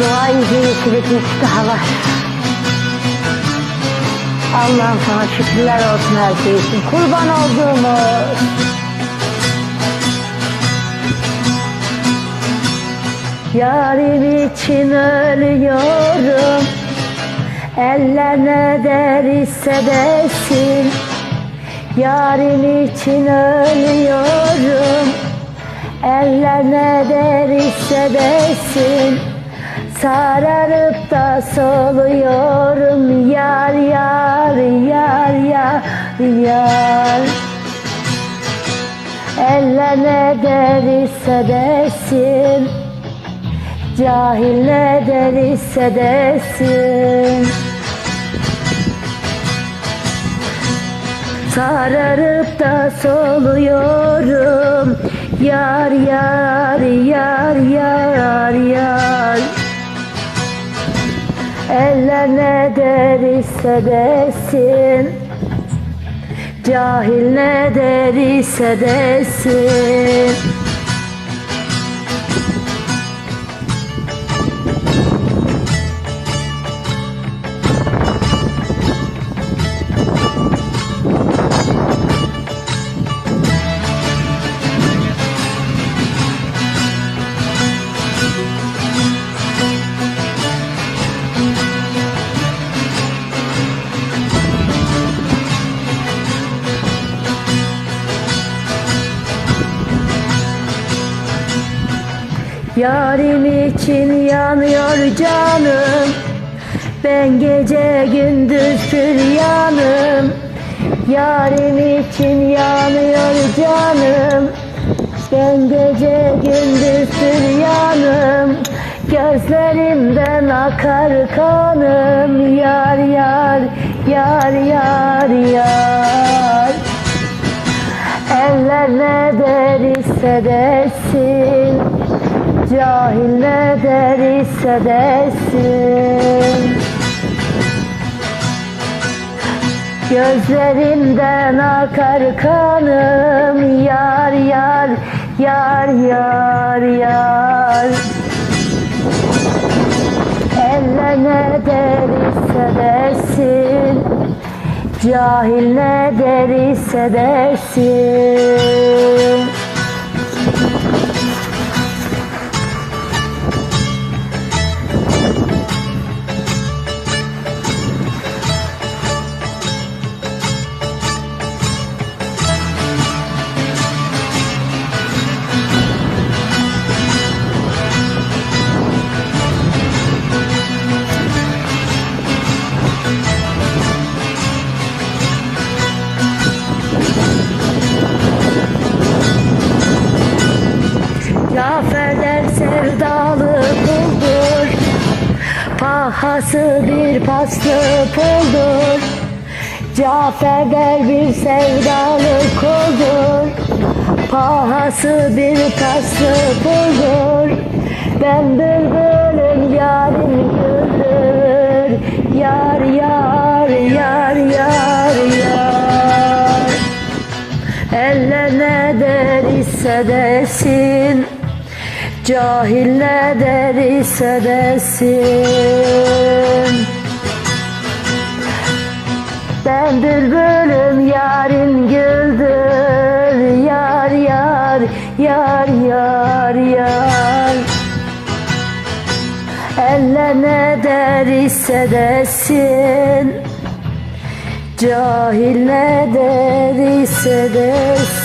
Dua yüzüğü kirletmişti hava. Allah'ım sana şükürler olsun her şey için. Kurban olduğumu. Yarim için ölüyorum. Eller ne der hissedesin. Yarim için ölüyorum. Eller ne der hissedesin. Sararıp da soluyorum yar yar yar yar yar Eller ne der hissedesin Cahil ne der hissedesin Sararıp da soluyorum. Yar yar yar yar yar. Eller ne der hissedesin Cahil ne der hissedesin Yarim için yanıyor canım. Ben gece gündüz yanım Yarim için yanıyor canım. Ben gece gündüz yanım Gözlerimden akar kanım. Yar yar yar yar yar. Eller ne der hissedersin Cahil ne der hissedersin Gözlerimden akar kanım Yar yar yar yar yar. Eller ne der hissedersin Cahil ne der hissedersin Cafer'den Pahası bir paslı puldur Cafer'den bir sevdalı kuldur Pahası bir paslı puldur Ben bülbülüm yarim güldür Yar yar yar yar yar. Eller ne der hissedesin Cahil ne der hissedesin Ben bülbülüm yarim güldür Yar yar yar yar yar. Eller ne der hissedesin Cahil ne der hissedesin